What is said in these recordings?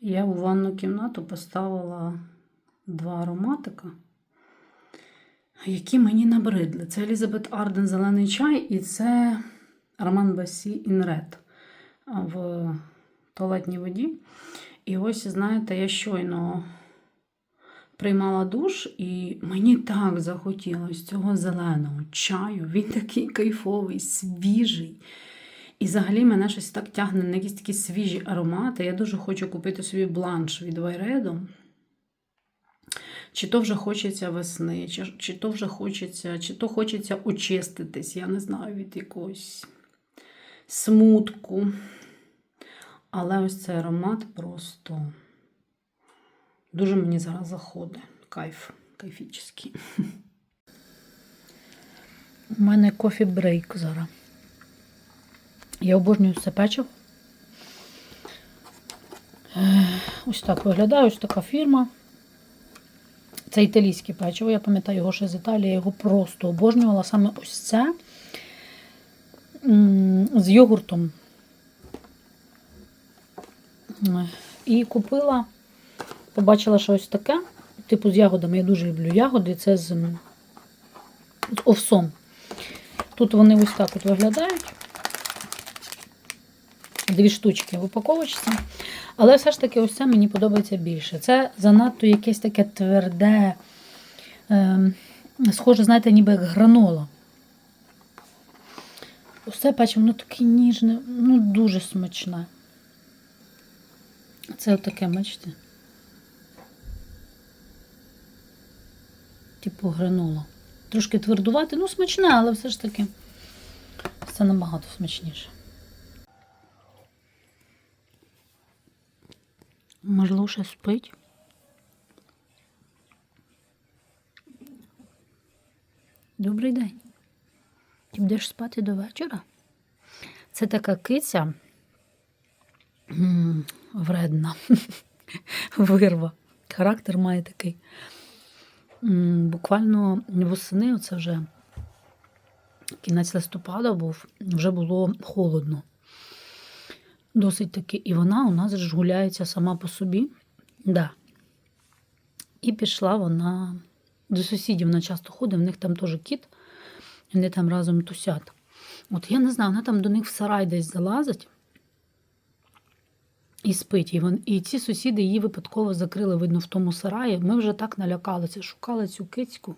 Я у ванну кімнату поставила два ароматика, які мені набридли. Це Елізабет Арден Зелений чай і це Роман Басі Інред в туалетній воді. І ось, знаєте, я щойно приймала душ, і мені так захотілося цього зеленого чаю. Він такий кайфовий, свіжий. І взагалі мене щось так тягне на якісь такі свіжі аромати. Я дуже хочу купити собі бланш від Вайреду. Чи то вже хочеться весни, чи, чи то вже хочеться, чи то хочеться очиститись, я не знаю, від якогось смутку. Але ось цей аромат просто дуже мені зараз заходить. Кайф, кайфічний. У мене кофі брейк зараз. Я обожнюю це печиво. Е, Ось так виглядає, ось така фірма. Це італійське печиво, я пам'ятаю його ще з Італії, я його просто обожнювала. Саме ось це з йогуртом. Е, І купила, побачила, що ось таке, типу з ягодами. Я дуже люблю ягоди. Це з, з овсом. Тут вони ось так от виглядають. Дві штучки в упаковочці. Але все ж таки, ось це мені подобається більше. Це занадто якесь таке тверде, е, схоже, знаєте, ніби як гранола. Ось це печиво, воно таке ніжне, ну дуже смачне. Це отаке, бачите? Типу гранола. Трошки твердувати, ну смачне, але все ж таки це набагато смачніше. Марлуша спить. Добрий день. Ти будеш спати до вечора? Це така киця вредна, вирва. Характер має такий. Буквально восени, оце вже кінець листопада був, вже було холодно. Досить таки, і вона у нас ж гуляється сама по собі. Да. І пішла вона до сусідів, вона часто ходить, в них там теж кіт, вони там разом тусять. От я не знаю, вона там до них в сарай десь залазить і спить. І, вон, і ці сусіди її випадково закрили, видно, в тому сараї. Ми вже так налякалися, шукали цю кицьку.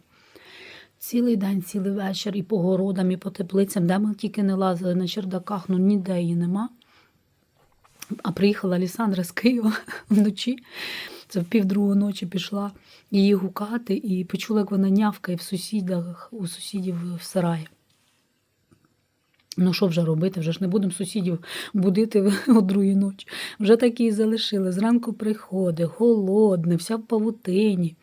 Цілий день, цілий вечір, і по городам, і по теплицям, де ми тільки не лазили на чердаках, ну ніде її нема. А приїхала Лісандра з Києва вночі. Це в півдругу ночі пішла її гукати і почула, як вона нявкає в сусідах, у сусідів в сараї. Ну, що вже робити? Вже ж не будемо сусідів будити о другій ночі. Вже такі і залишили. Зранку приходить, голодне, вся в павутині.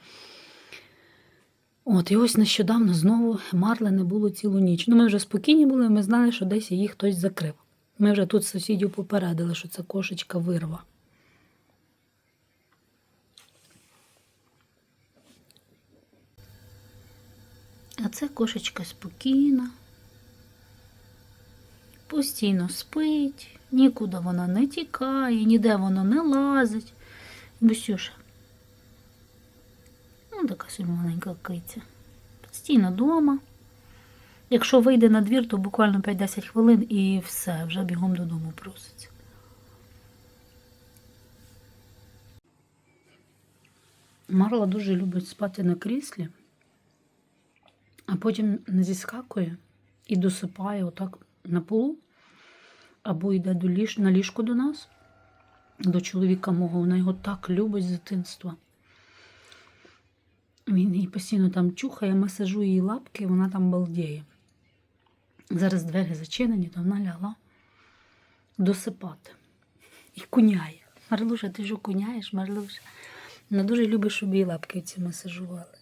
От, і ось нещодавно знову марли не було цілу ніч. Ну, ми вже спокійні були, ми знали, що десь її хтось закрив. Ми вже тут сусідів попередили, що це кошечка вирва. А це кошечка спокійна, постійно спить, нікуди вона не тікає, ніде вона не лазить. Бусюша. Ну, така собі маленька киця. Постійно вдома. Якщо вийде на двір, то буквально 5-10 хвилин і все, вже бігом додому проситься. Марла дуже любить спати на кріслі, а потім зіскакує і досипає отак на полу, або йде до ліж... на ліжко до нас, до чоловіка мого. Вона його так любить з дитинства. Він її постійно там чухає, масажує її лапки, вона там балдіє. Зараз двері зачинені, то вона лягла досипати. І куняє. Марлуша, ти ж куняєш, Марлуша. Вона дуже любить, щоб її лапки ці масажували.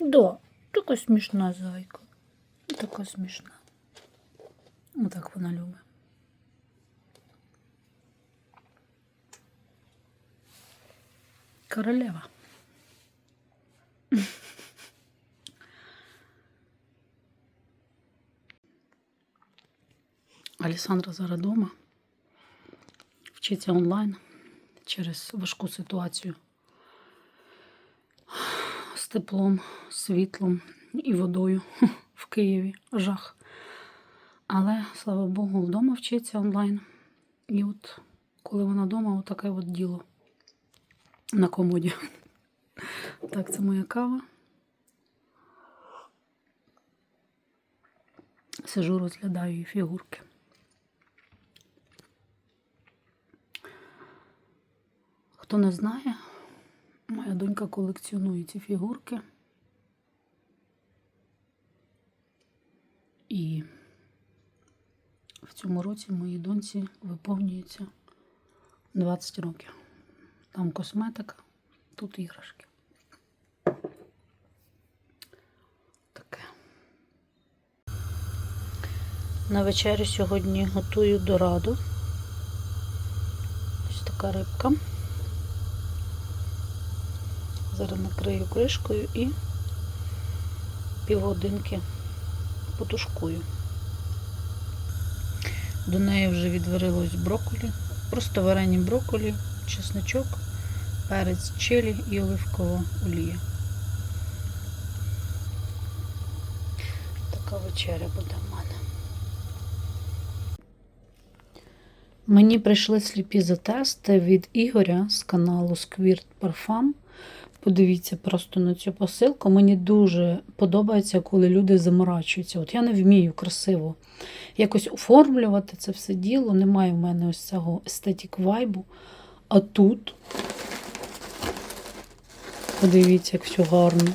Да, така смішна зайка. Така смішна. Отак вона любить. Королева. Алісандра зараз вдома. Вчиться онлайн. через важку ситуацію з теплом, світлом і водою в Києві. Жах. Але, слава Богу, вдома вчиться онлайн. І от коли вона вдома, отаке от діло на комоді. Так, це моя кава. Сижу, розглядаю її фігурки. Хто не знає, моя донька колекціонує ці фігурки. І в цьому році моїй доньці виповнюється 20 років. Там косметика, тут іграшки. Таке. На вечерю сьогодні готую дораду. Ось така рибка. Зараз накрию кришкою і півгодинки потушкую. До неї вже відварилось брокколі, просто варені брокколі, чесночок, перець, чилі і оливкова олія. Така вечеря буде в мене. Мені прийшли сліпі затести від Ігоря з каналу Squirt Parfum. Подивіться просто на цю посилку. Мені дуже подобається, коли люди заморачуються. От я не вмію красиво якось оформлювати це все діло. Немає в мене ось цього естетик вайбу. А тут, подивіться, як все гарно.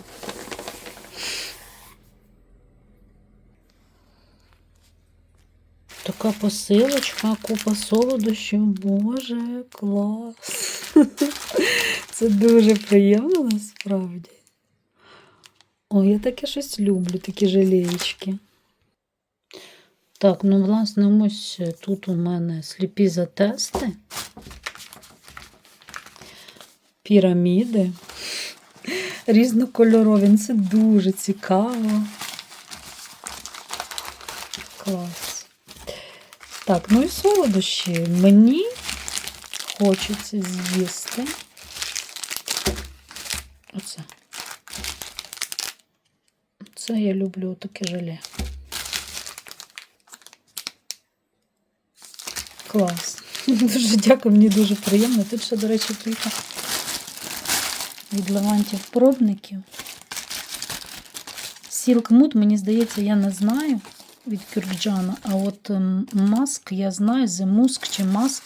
Така посилочка, купа солодощів. Боже, клас. Це дуже приємно насправді. О, я таке щось люблю, такі жалеєчки. Так, ну, власне, ось тут у мене сліпі затести, піраміди. Різнокольорові. Це дуже цікаво. Клас. Так, ну і солодощі. Мені хочеться з'їсти. Оце. Це я люблю таке желе. Клас. Дуже дякую, мені дуже приємно. Тут ще, до речі, кілька від левантів пробників. Mood, мені здається, я не знаю від Кюрджана, а от ем, маск, я знаю, The Musk чи маск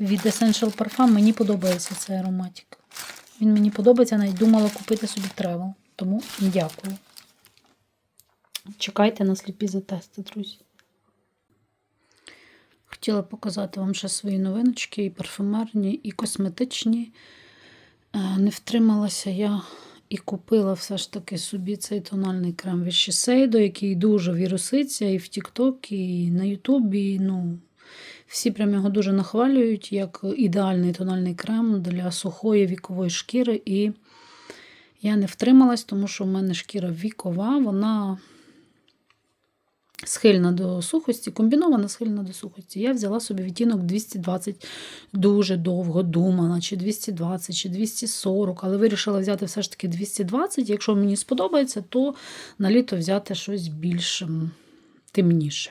від Essential Parfum. Мені подобається цей ароматик. Він мені подобається, навіть думала купити собі тревел. Тому дякую. Чекайте на сліпі затести, друзі. Хотіла показати вам ще свої новиночки, і парфумерні, і косметичні. Е, Не втрималася я і купила все ж таки собі цей тональний крем від Shiseido, який дуже віруситься і в TikTok, і на Ютубі. Ну, всі прям його дуже нахвалюють як ідеальний тональний крем для сухої вікової шкіри. І я не втрималась, тому що в мене шкіра вікова, вона схильна до сухості, комбінована схильна до сухості. Я взяла собі відтінок 220, дуже довго думала, чи 220, чи 240, але вирішила взяти все ж таки 220. Якщо мені сподобається, то на літо взяти щось більш темніше.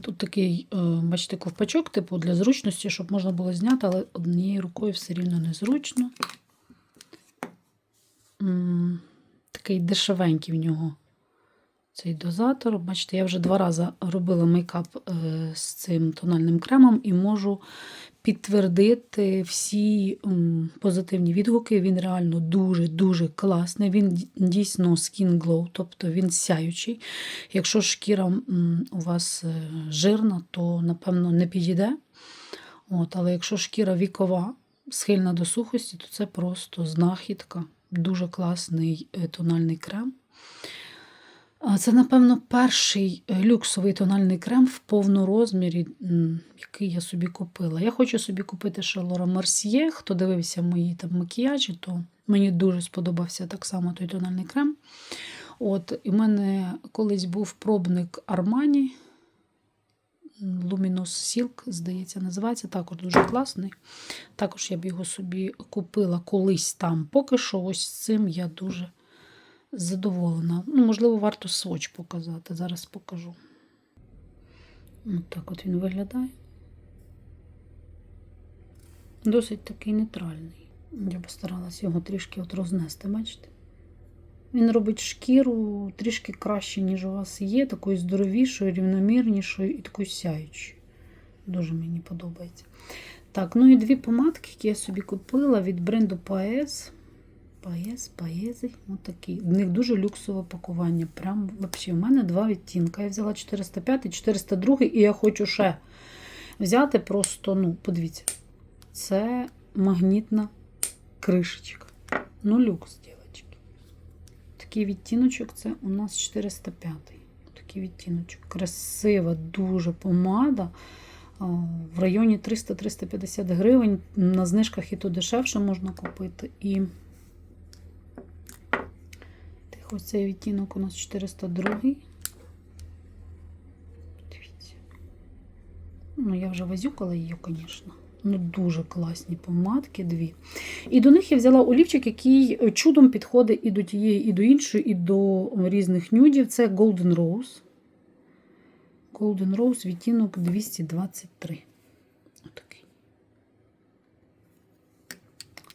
Тут такий, е, бачите, ковпачок, типу для зручності, щоб можна було зняти, але однією рукою все рівно незручно. Такий дешевенький в нього цей дозатор. Бачите, я вже два рази робила мейкап е, з цим тональним кремом і можу підтвердити всі позитивні відгуки. Він реально дуже-дуже класний. Він дійсно skin glow, тобто він сяючий. Якщо шкіра у вас е, жирна, то напевно не підійде. От, але якщо шкіра вікова, схильна до сухості, то це просто знахідка. Дуже класний е, тональний крем. Це, напевно, перший е, люксовий тональний крем в повному розмірі, який я собі купила. Я хочу собі купити ще Лора Мерсьє. Хто дивився мої там макіяжі, то мені дуже сподобався так само той тональний крем. От, і в мене колись був пробник Армані. Luminous Silk, здається, називається. Також дуже класний. Також я б його собі купила колись там. Поки що, ось цим я дуже задоволена. Ну, можливо, варто своч показати. Зараз покажу. Ось так от він виглядає. Досить такий нейтральний. Я постаралась його трішки от рознести, бачите? Він робить шкіру трішки краще, ніж у вас є, такою здоровішою, рівномірнішою і такою сяючою. Дуже мені подобається. Так, ну і дві помадки, які я собі купила від бренду Paes. Paes, Paesi, отакі. В них дуже люксове пакування. Прям взагалі, у мене два відтінка. Я взяла 405 і 402, і я хочу ще взяти просто, ну, подивіться, це магнітна кришечка. Ну, люкс, дівчатки. Такий відтіночок це у нас 405. Такий відтіночок. Красива, дуже помада. В районі 300-350 гривень. На знижках і то дешевше можна купити. І ось цей відтінок у нас 402. Дивіться. Ну, я вже возюкала її, звісно. Ну, дуже класні помадки дві. І до них я взяла олівчик, який чудом підходить і до тієї, і до іншої, і до різних нюдів. Це Golden Rose. Golden Rose відтінок 223. Отакий.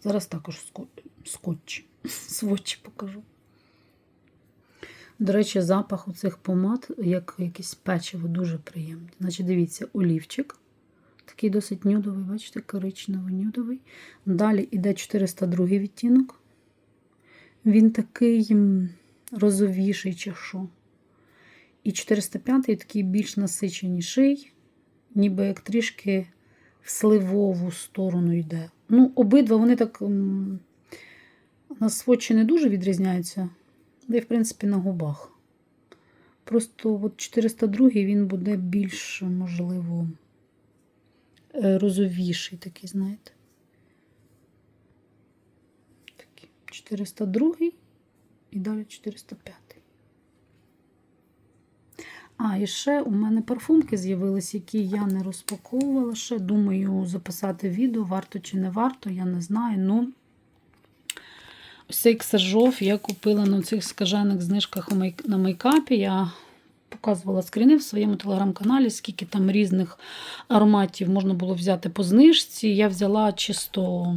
Зараз також скотч, сводч покажу. До речі, запах у цих помад, як якесь печиво, дуже приємний. Значить, дивіться, олівчик. Такий досить нюдовий, бачите, коричневий нюдовий. Далі йде 402 відтінок. Він такий розовіший чи що. І 405 такий більш насиченіший, ніби як трішки в сливову сторону йде. Ну, обидва вони так на сводчі не дуже відрізняються, де, в принципі, на губах. Просто от 402 він буде більш, можливо, е, розовіший такий, знаєте. Такий. 402 і далі 405. А, і ще у мене парфумки з'явились, які я не розпаковувала. Ще думаю записати відео, варто чи не варто, я не знаю. Ну, ось цей ксержов я купила на цих скажених знижках на мейкапі. Я показувала скріни в своєму телеграм-каналі, скільки там різних ароматів можна було взяти по знижці. Я взяла чисто,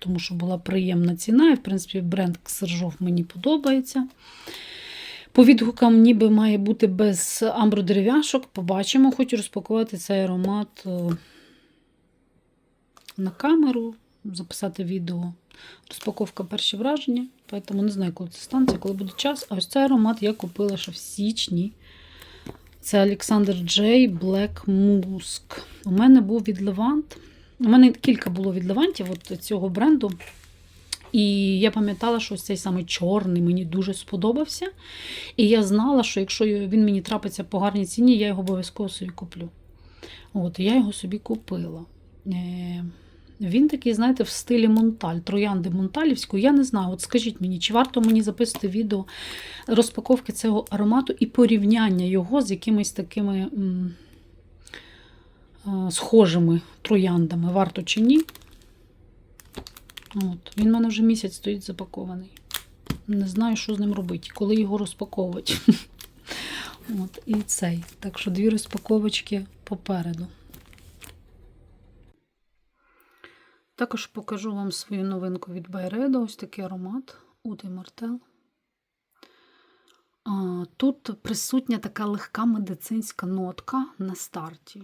тому що була приємна ціна. І, в принципі, бренд Ксержов мені подобається. По відгукам ніби має бути без амбродерев'яшок. Побачимо, хочу розпакувати цей аромат е, на камеру, записати відео. Розпаковка перші враження. Тому не знаю, коли це станеться, коли буде час. А ось цей аромат я купила ще в січні. Це Олександр Джей Black Musk. У мене був від Левант. У мене кілька було від Левантів от цього бренду. І я пам'ятала, що ось цей саме чорний мені дуже сподобався. І я знала, що якщо він мені трапиться по гарній ціні, я його обов'язково собі куплю. От, я його собі купила. Він такий, знаєте, в стилі Монталь, троянди Монталівської. Я не знаю, от скажіть мені, чи варто мені записати відео розпаковки цього аромату і порівняння його з якимись такими м, е, схожими трояндами, варто чи ні? От. Він в мене вже місяць стоїть запакований. Не знаю, що з ним робити, коли його розпаковувати. От, і цей. Так що дві розпаковочки попереду. Також покажу вам свою новинку від Байредо. Ось такий аромат Ути Мартел. Тут присутня така легка медицинська нотка на старті.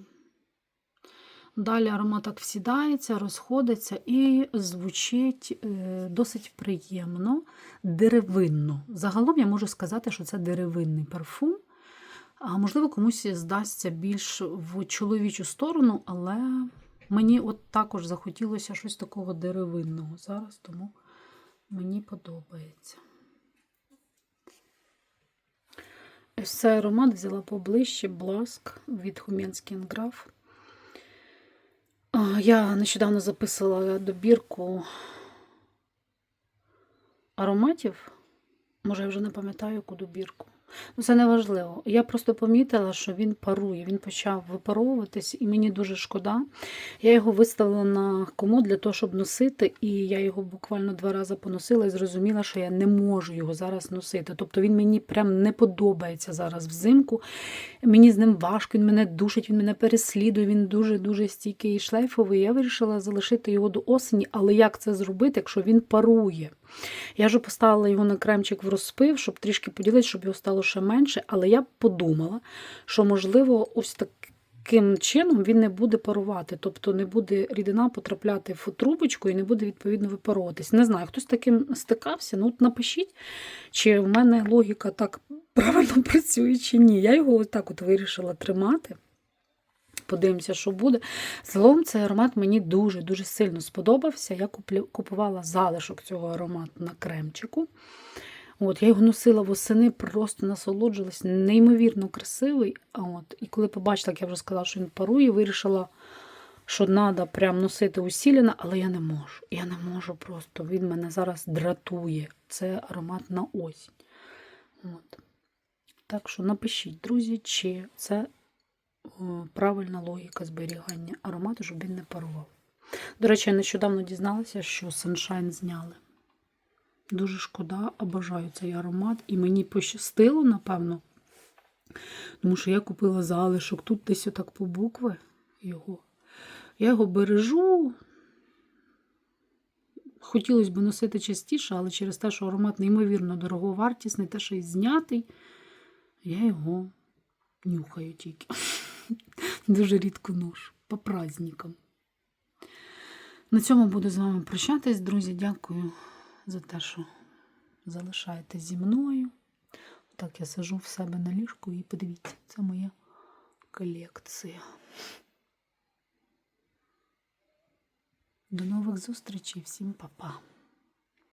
Далі аромат так всідається, розходиться і звучить е, досить приємно, деревинно. Загалом я можу сказати, що це деревинний парфум. А можливо, комусь здасться більш в чоловічу сторону, але мені от також захотілося щось такого деревинного зараз, тому мені подобається. Ось цей аромат взяла поближче Бласк від Хум'янський Граф. Я нещодавно записувала добірку ароматів. Може, я вже не пам'ятаю, яку добірку. Ну, це не важливо. Я просто помітила, що він парує, він почав випаровуватись, і мені дуже шкода. Я його виставила на комод для того, щоб носити, і я його буквально два рази поносила і зрозуміла, що я не можу його зараз носити. Тобто він мені прям не подобається зараз взимку. Мені з ним важко, він мене душить, він мене переслідує, він дуже-дуже стійкий і шлейфовий. Я вирішила залишити його до осені, але як це зробити, якщо він парує? Я вже поставила його на кремчик в розпив, щоб трішки поділити, щоб його стало ще менше. Але я подумала, що, можливо, ось таким чином він не буде парувати. Тобто не буде рідина потрапляти в трубочку і не буде відповідно випаровуватись. Не знаю, хтось таким стикався. Ну, от напишіть, чи в мене логіка так правильно працює, чи ні. Я його ось так от вирішила тримати. Подивимося, що буде. Загалом цей аромат мені дуже-дуже сильно сподобався. Я купувала залишок цього аромату на кремчику. От, я його носила восени, просто насолоджувалась, неймовірно красивий. От, і коли побачила, як я вже сказала, що він парує, вирішила, що треба прям носити усілено, але я не можу. Я не можу просто. Він мене зараз дратує. Це аромат на осінь. От. Так що напишіть, друзі, чи це правильна логіка зберігання аромату, щоб він не парував. До речі, я нещодавно дізналася, що Sunshine зняли. Дуже шкода, обожаю цей аромат. І мені пощастило, напевно. Тому що я купила залишок. Тут десь отак по букви його. Я його бережу. Хотілося б носити частіше, але через те, що аромат неймовірно дороговартісний, те, що й знятий, я його нюхаю тільки. Дуже рідко ношу. По праздникам. На цьому буду з вами прощатись, друзі. Дякую за те, що залишаєтесь зі мною. Так, я сижу в себе на ліжку і подивіться, це моя колекція. До нових зустрічей, всім па-па.